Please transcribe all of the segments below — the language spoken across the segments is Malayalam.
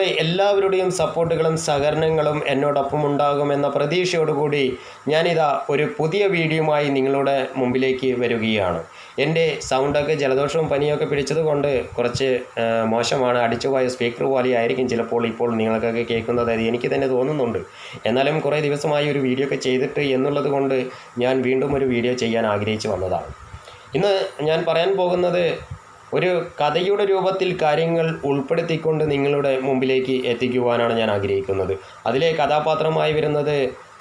നിങ്ങളുടെ എല്ലാവരുടെയും സപ്പോർട്ടുകളും സഹകരണങ്ങളും എന്നോടൊപ്പം ഉണ്ടാകുമെന്ന പ്രതീക്ഷയോടുകൂടി ഞാനിതാ ഒരു പുതിയ വീഡിയോയുമായി നിങ്ങളുടെ മുമ്പിലേക്ക് വരികയാണ്. എന്റെ സൗണ്ടൊക്കെ ജലദോഷവും പനിയൊക്കെ പിടിച്ചതുകൊണ്ട് കുറച്ച് മോശമാണ്. അടിച്ചുപോയ സ്പീക്കർ പോലെ ആയിരിക്കും ചിലപ്പോൾ ഇപ്പോൾ നിങ്ങൾക്കൊക്കെ കേൾക്കുന്നത്. അത് എനിക്ക് തന്നെ തോന്നുന്നുണ്ട്. എന്നാലും കുറേ ദിവസമായി ഒരു വീഡിയോ ഒക്കെ ചെയ്തിട്ട് എന്നുള്ളത് കൊണ്ട് ഞാൻ വീണ്ടും ഒരു വീഡിയോ ചെയ്യാൻ ആഗ്രഹിച്ചു വന്നതാണ്. ഇന്ന് ഞാൻ പറയാൻ പോകുന്നത് ഒരു കഥയുടെ രൂപത്തിൽ കാര്യങ്ങൾ ഉൾപ്പെടുത്തിക്കൊണ്ട് നിങ്ങളുടെ മുമ്പിലേക്ക് എത്തിക്കുവാനാണ് ഞാൻ ആഗ്രഹിക്കുന്നത്. അതിലെ കഥാപാത്രമായി വരുന്നത്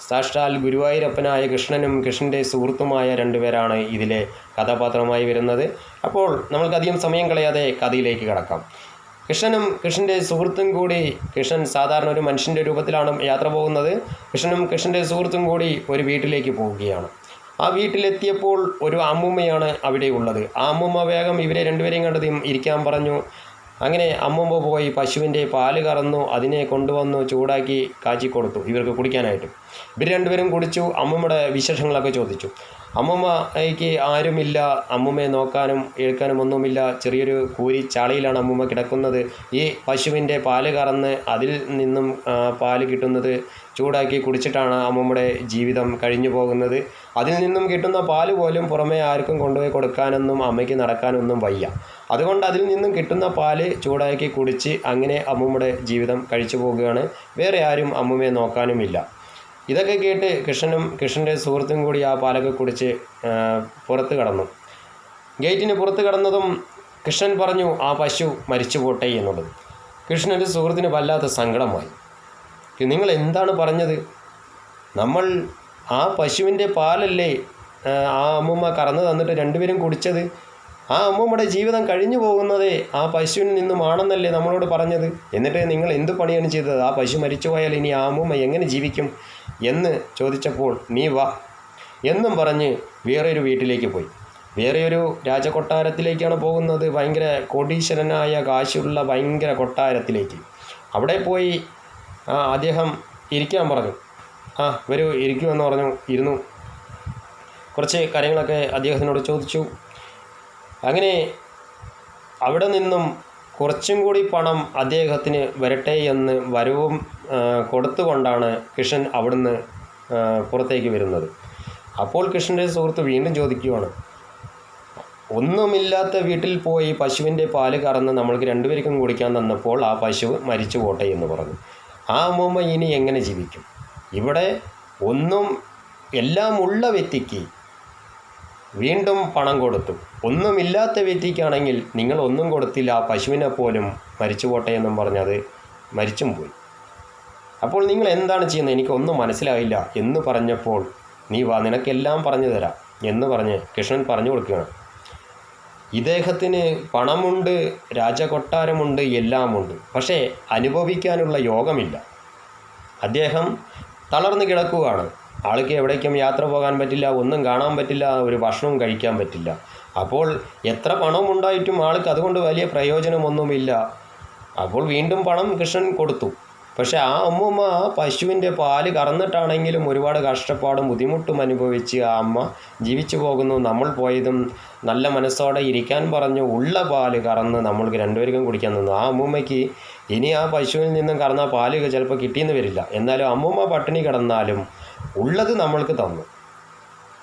സാക്ഷാൽ ഗുരുവായൂരപ്പനായ കൃഷ്ണനും കൃഷ്ണന്റെ സുഹൃത്തുമായ രണ്ടുപേരാണ് ഇതിലെ കഥാപാത്രമായി വരുന്നത്. അപ്പോൾ നമ്മൾക്കധികം സമയം കളയാതെ കഥയിലേക്ക് കടക്കാം. കൃഷ്ണനും കൃഷ്ണന്റെ സുഹൃത്തും കൂടി കൃഷ്ണൻ സാധാരണ ഒരു മനുഷ്യന്റെ രൂപത്തിലാണ് യാത്ര പോകുന്നത്. കൃഷ്ണനും കൃഷ്ണന്റെ സുഹൃത്തും കൂടി ഒരു വീട്ടിലേക്ക് പോവുകയാണ്. ആ വീട്ടിലെത്തിയപ്പോൾ ഒരു അമ്മൂമ്മയാണ് അവിടെ ഉള്ളത്. ആ അമ്മൂമ്മ വേഗം ഇവരെ രണ്ടുപേരെയും കണ്ടത് ഇരിക്കാൻ പറഞ്ഞു. അങ്ങനെ അമ്മൂമ്മ പോയി പശുവിന്റെ പാൽ കറന്നു അതിനെ കൊണ്ടുവന്നു ചൂടാക്കി കാച്ചി കൊടുത്തു ഇവർക്ക് കുടിക്കാനായിട്ട്. ഇവർ രണ്ടുപേരും കുടിച്ചു അമ്മൂമ്മയുടെ വിശേഷങ്ങളൊക്കെ ചോദിച്ചു. അമ്മൂമ്മയ്ക്ക് ആരുമില്ല അമ്മൂമ്മയെ നോക്കാനും എടുക്കാനും ഒന്നുമില്ല. ചെറിയൊരു കൂരി ചാളിയിലാണ് അമ്മൂമ്മ കിടക്കുന്നത്. ഈ പശുവിന്റെ പാൽ കറന്ന് അതിൽ നിന്നും പാൽ കിട്ടുന്നത് ചൂടാക്കി കുടിച്ചിട്ടാണ് അമ്മൂമ്മയുടെ ജീവിതം കഴിഞ്ഞു പോകുന്നത് അതിൽ നിന്നും കിട്ടുന്ന പാൽ പോലും പുറമേ ആർക്കും കൊണ്ടുപോയി കൊടുക്കാനൊന്നും അമ്മയ്ക്ക് നടക്കാനൊന്നും വയ്യ. അതുകൊണ്ട് അതിൽ നിന്നും കിട്ടുന്ന പാൽ ചൂടാക്കി കുടിച്ച് അങ്ങനെ അമ്മൂമ്മയുടെ ജീവിതം കഴിച്ചു പോകുകയാണ് വേറെ ആരും അമ്മൂമ്മയെ നോക്കാനുമില്ല. ഇതൊക്കെ കേട്ട് കൃഷ്ണനും കൃഷ്ണന്റെ സുഹൃത്തും കൂടി ആ പാലൊക്കെ കുടിച്ച് പുറത്ത് കടന്നു. ഗേറ്റിന് പുറത്ത് കടന്നതും കൃഷ്ണൻ പറഞ്ഞു ആ പശു മരിച്ചു പോട്ടെ എന്നുള്ളത്. കൃഷ്ണന്റെ സുഹൃത്തിന് വല്ലാത്ത സങ്കടമായി. നിങ്ങൾ എന്താണ് പറഞ്ഞത്? നമ്മൾ ആ പശുവിന്റെ പാലല്ലേ? ആ, അമ്മമ്മ കറന്നു തന്നിട്ട് രണ്ടുപേരും കുടിച്ചത്. ആ അമ്മൂമ്മയുടെ ജീവിതം കഴിഞ്ഞു പോകുന്നതേ ആ പശുവിൽ നിന്നുമാണെന്നല്ലേ നമ്മളോട് പറഞ്ഞത്. എന്നിട്ട് നിങ്ങൾ എന്ത് പണിയാണ് ചെയ്തത്? ആ പശു മരിച്ചുപോയാൽ ഇനി ആ അമ്മൂമ്മ എങ്ങനെ ജീവിക്കും? എന്ന് ചോദിച്ചപ്പോൾ നീ വാ. എന്നും പറഞ്ഞ് വേറൊരു വീട്ടിലേക്ക് പോയി. വേറെയൊരു രാജകൊട്ടാരത്തിലേക്കാണ് പോകുന്നത്. ഭയങ്കര കോടീശ്വരനായ കാശുള്ള ഭയങ്കര കൊട്ടാരത്തിലേക്ക്. അവിടെ പോയി അദ്ദേഹം ഇരിക്കാൻ പറഞ്ഞു. ആ വരൂ ഇരിക്കുമെന്ന് പറഞ്ഞു ഇരുന്നു. കുറച്ച് കാര്യങ്ങളൊക്കെ അദ്ദേഹത്തിനോട് ചോദിച്ചു. അങ്ങനെ അവിടെ നിന്നും കുറച്ചും കൂടി പണം അദ്ദേഹത്തിന് വരട്ടെ എന്ന് വരവും കൊടുത്തുകൊണ്ടാണ് കൃഷ്ണൻ അവിടുന്ന് പുറത്തേക്ക് വരുന്നത്. അപ്പോൾ കൃഷ്ണന്റെ സുഹൃത്ത് വീണ്ടും ചോദിക്കുകയാണ് ഒന്നുമില്ലാത്ത വീട്ടിൽ പോയി പശുവിന്റെ പാൽ കറന്ന് നമ്മൾക്ക് രണ്ടുപേർക്കും കുടിക്കാൻ തന്നപ്പോൾ ആ പശു മരിച്ചു പോട്ടെ എന്ന് പറഞ്ഞു. ആ അമ്മൂമ്മ ഇനി എങ്ങനെ ജീവിക്കും? ഇവിടെ ഒന്നും എല്ലാം ഉള്ള വ്യക്തിക്ക് വീണ്ടും പണം കൊടുത്തു. ഒന്നുമില്ലാത്ത വ്യക്തിക്കാണെങ്കിൽ നിങ്ങൾ ഒന്നും കൊടുത്തില്ല ആ പശുവിനെ പോലും മരിച്ചു പോട്ടെ എന്നും പറഞ്ഞത് മരിച്ചും പോയി. അപ്പോൾ നിങ്ങൾ എന്താണ് ചെയ്യുന്നത്? എനിക്കൊന്നും മനസ്സിലായില്ല എന്ന് പറഞ്ഞപ്പോൾ നീ വാ നിനക്കെല്ലാം പറഞ്ഞു തരാം എന്ന് പറഞ്ഞ് കൃഷ്ണൻ പറഞ്ഞു കൊടുക്കുകയാണ്. ഇദ്ദേഹത്തിന് പണമുണ്ട് രാജകൊട്ടാരമുണ്ട് എല്ലാമുണ്ട്. പക്ഷേ അനുഭവിക്കാനുള്ള യോഗമില്ല. അദ്ദേഹം തളർന്നു കിടക്കുകയാണ്. ആൾക്ക് എവിടേക്കും യാത്ര പോകാൻ പറ്റില്ല ഒന്നും കാണാൻ പറ്റില്ല ഒരു ഭക്ഷണവും കഴിക്കാൻ പറ്റില്ല. അപ്പോൾ എത്ര പണം ഉണ്ടായിട്ടും ആൾക്ക് അതുകൊണ്ട് വലിയ പ്രയോജനമൊന്നുമില്ല. അപ്പോൾ വീണ്ടും പണം കൃഷ്ണൻ കൊടുത്തു. പക്ഷേ ആ അമ്മൂമ്മ ആ പശുവിന്റെ പാൽ കറന്നിട്ടാണെങ്കിലും ഒരുപാട് കഷ്ടപ്പാടും ബുദ്ധിമുട്ടും അനുഭവിച്ച് ആ അമ്മ ജീവിച്ചു പോകുന്നു. നമ്മൾ പോയതും നല്ല മനസ്സോടെ ഇരിക്കാൻ പറഞ്ഞു. ഉള്ള പാൽ കറന്ന് നമ്മൾക്ക് രണ്ടുപേർക്കും കുടിക്കാൻ തന്നു. ആ അമ്മൂമ്മയ്ക്ക് ഇനി ആ പശുവിൽ നിന്നും കറന്ന പാൽ ചിലപ്പോൾ കിട്ടിയെന്ന് വരില്ല. എന്നാലും അമ്മൂമ്മ പട്ടിണി കിടന്നാലും ഉള്ളത് നമ്മൾക്ക് തന്നു.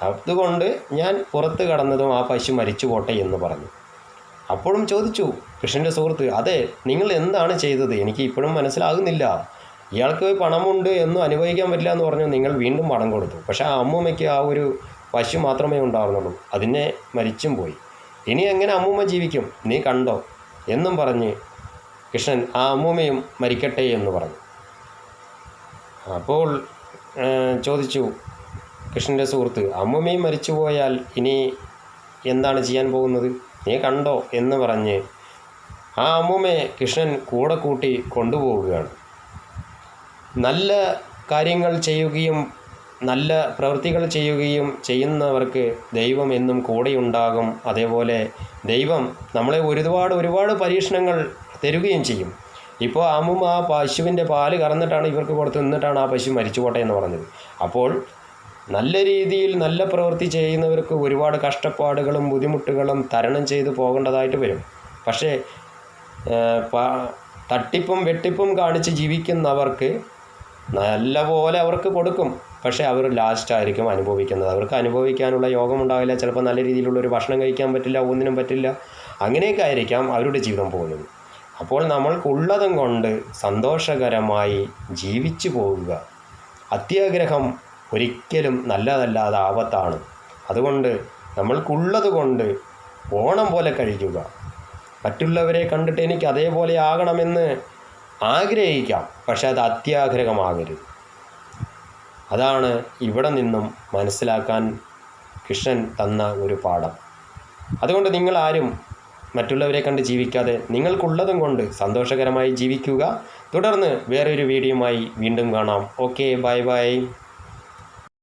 അതുകൊണ്ട് ഞാൻ പുറത്ത് കടന്നതും ആ പശു മരിച്ചു പോട്ടെ എന്ന് പറഞ്ഞു. അപ്പോഴും ചോദിച്ചു കൃഷ്ണന്റെ സുഹൃത്ത് അതെ നിങ്ങൾ എന്താണ് ചെയ്തത്? എനിക്ക് ഇപ്പോഴും മനസ്സിലാകുന്നില്ല. ഇയാൾക്ക് പണമുണ്ട് എന്നും അനുഭവിക്കാൻ പറ്റില്ല എന്ന് പറഞ്ഞു നിങ്ങൾ വീണ്ടും പണം കൊടുത്തു. പക്ഷേ ആ അമ്മൂമ്മയ്ക്ക് ആ ഒരു പശു മാത്രമേ ഉണ്ടാകുന്നുള്ളൂ അതിനെ മരിച്ചും പോയി. ഇനി എങ്ങനെ അമ്മൂമ്മ ജീവിക്കും? നീ കണ്ടോ? എന്നും പറഞ്ഞ് കൃഷ്ണൻ ആ അമ്മൂമ്മയും മരിക്കട്ടെ എന്ന് പറഞ്ഞു. അപ്പോൾ ചോദിച്ചു കൃഷ്ണന്റെ സുഹൃത്ത് അമ്മൂമ്മയും മരിച്ചു പോയാൽ ഇനി എന്താണ് ചെയ്യാൻ പോകുന്നത്? നീ കണ്ടോ? എന്ന് പറഞ്ഞ് ആ അമ്മൂമ്മയെ കൃഷ്ണൻ കൂടെ കൂട്ടി കൊണ്ടുപോവുകയാണ്. നല്ല കാര്യങ്ങൾ ചെയ്യുകയും നല്ല പ്രവൃത്തികൾ ചെയ്യുകയും ചെയ്യുന്നവർക്ക് ദൈവം എന്നും കൂടെയുണ്ടാകും. അതേപോലെ ദൈവം നമ്മളെ ഒരുപാട് ഒരുപാട് പരീക്ഷണങ്ങൾ തരുകയും ചെയ്യും. ഇപ്പോൾ അമ്മും ആ പശുവിന്റെ പാൽ കറന്നിട്ടാണ് ഇവർക്ക് കൊടുത്ത് നിന്നിട്ടാണ് ആ പശു മരിച്ചു പോട്ടെ എന്ന് പറഞ്ഞത്. അപ്പോൾ നല്ല രീതിയിൽ നല്ല പ്രവൃത്തി ചെയ്യുന്നവർക്ക് ഒരുപാട് കഷ്ടപ്പാടുകളും ബുദ്ധിമുട്ടുകളും തരണം ചെയ്ത് പോകേണ്ടതായിട്ട് വരും. പക്ഷേ തട്ടിപ്പും വെട്ടിപ്പും കാണിച്ച് ജീവിക്കുന്നവർക്ക് നല്ലപോലെ അവർക്ക് കൊടുക്കും. പക്ഷേ അവർ ലാസ്റ്റ് ആയിരിക്കും അനുഭവിക്കുന്നത്. അവർക്ക് അനുഭവിക്കാനുള്ള യോഗം ഉണ്ടാവില്ല. ചിലപ്പോൾ നല്ല രീതിയിലുള്ള ഒരു ഭക്ഷണം കഴിക്കാൻ പറ്റില്ല ഒന്നിനും പറ്റില്ല. അങ്ങനെയൊക്കെ ആയിരിക്കാം അവരുടെ ജീവിതം പോകുന്നത്. അപ്പോൾ നമ്മൾക്കുള്ളതും കൊണ്ട് സന്തോഷകരമായി ജീവിച്ചു പോവുക. അത്യാഗ്രഹം ഒരിക്കലും നല്ലതല്ലാതെ ആപത്താണ്. അതുകൊണ്ട് നമ്മൾക്കുള്ളത് കൊണ്ട് ഓണം പോലെ കഴിക്കുക. മറ്റുള്ളവരെ കണ്ടിട്ട് എനിക്ക് അതേപോലെ ആകണമെന്ന് ആഗ്രഹിക്കാം പക്ഷേ അത് അത്യാഗ്രഹമാകരുത്. അതാണ് ഇവിടെ നിന്നും മനസ്സിലാക്കാൻ കൃഷ്ണൻ തന്ന ഒരു പാഠം. അതുകൊണ്ട് നിങ്ങൾ ആരും മറ്റുള്ളവരെ കണ്ട് ജീവിക്കാതെ നിങ്ങൾക്കുള്ളതും കൊണ്ട് സന്തോഷകരമായി ജീവിക്കുക. തുടർന്ന് വേറൊരു വീഡിയോയുമായി വീണ്ടും കാണാം. Okay bye bye